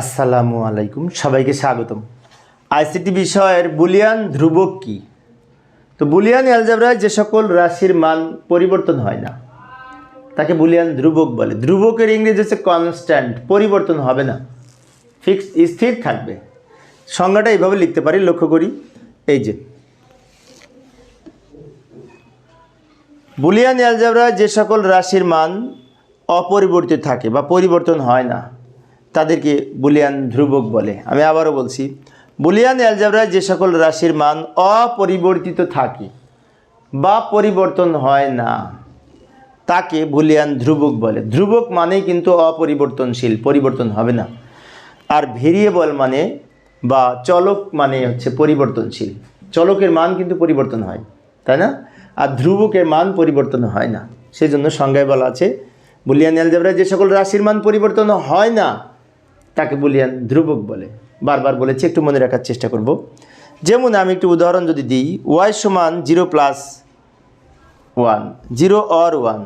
আসসালামু আলাইকুম, সবাইকে স্বাগতম। আইসিটি বিষয়ের বুলিয়ান ধ্রুবক কি? তো বুলিয়ান অ্যালজাবরায় যে সকল রাশির মান পরিবর্তন হয় না, তাকে বুলিয়ান ধ্রুবক বলে। ধ্রুবকের ইংরেজি হচ্ছে কনস্ট্যান্ট পরিবর্তন হবে না। ফিক্সড, স্থির থাকবে। সংজ্ঞাটা এইভাবে লিখতে পারি, লক্ষ্য করি। এই যে, বুলিয়ান অ্যালজাবরায় যে সকল রাশির মান অপরিবর্তিত থাকে বা পরিবর্তন হয় না তাদেরকে বুলিয়ান ধ্রুবক বলে। আমি আবারও বলছি, বুলিয়ান অ্যালজাবরায় যে সকল রাশির মান অপরিবর্তিত থাকে বা পরিবর্তন হয় না, তাকে বুলিয়ান ধ্রুবক বলে। ধ্রুবক মানেই কিন্তু অপরিবর্তনশীল, পরিবর্তন হবে না। আর ভেরিয়েবল মানে বা চলক মানে হচ্ছে পরিবর্তনশীল। চলকের মান কিন্তু পরিবর্তন হয়, তাই না? আর ধ্রুবকের মান পরিবর্তন হয় না। সেই জন্য সংজ্ঞায় বলা আছে, বুলিয়ান অ্যালজেব্রায় যে সকল রাশির মান পরিবর্তন হয় না তাকে বুলিয়ান ধ্রুবক বলে, বারবার বলেছি, একটু মনে রাখার চেষ্টা করব। যেমন আমি একটু উদাহরণ যদি দিই ওয়াই সমান zero plus one zero or one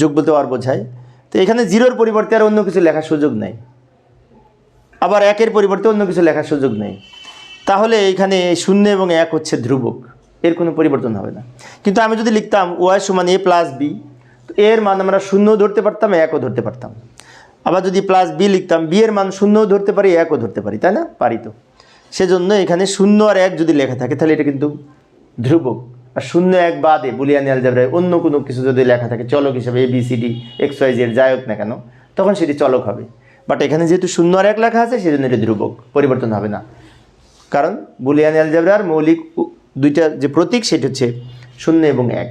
যোগ বলতে অর বোঝায়। তো এখানে জিরোর পরিবর্তে আর অন্য কিছু লেখার সুযোগ নেই। আবার একের পরিবর্তে অন্য কিছু লেখার সুযোগ নেই। তাহলে এখানে শূন্য এবং এক হচ্ছে ধ্রুবক। এর কোনো পরিবর্তন হবে না। কিন্তু আমি যদি লিখতাম ওয়াই সমান এ প্লাস বি তো এর মান আমরা শূন্যও ধরতে পারতাম, একও ধরতে পারতাম। আবার যদি প্লাস বি লিখতাম বি এর মান শূন্যও ধরতে পারি একও ধরতে পারি, তাই না? পারি তো। সেজন্য এখানে শূন্য আর এক যদি লেখা থাকে, তাহলে এটা কিন্তু ধ্রুবক। আর শূন্য এক বাদে বুলিয়ান অ্যালজাবরায় অন্য কোনো কিছু যদি লেখা থাকে, চলক হিসাবে A B C D X Y Z যাই হোক না কেন, তখন সেটি চলক হবে। বাট এখানে যেহেতু শূন্য আর এক লেখা আছে, সেজন্য এটি ধ্রুবক, পরিবর্তন হবে না। কারণ বুলিয়ান অ্যালজাবরার মৌলিক দুইটা যে প্রতীক, সেটি হচ্ছে শূন্য এবং এক।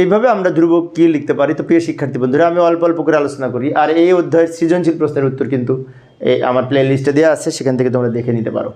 এইভাবে আমরা ধ্রুবক কী লিখতে পারি? তো প্রিয় শিক্ষার্থী বন্ধুরা, আমি অল্প অল্প করে আলোচনা করি। আর এই অধ্যায়ের সৃজনশীল প্রশ্নের উত্তর কিন্তু আমার প্লে লিস্টে দেওয়া আছে, সেখান থেকে তোমরা দেখে নিতে পারো।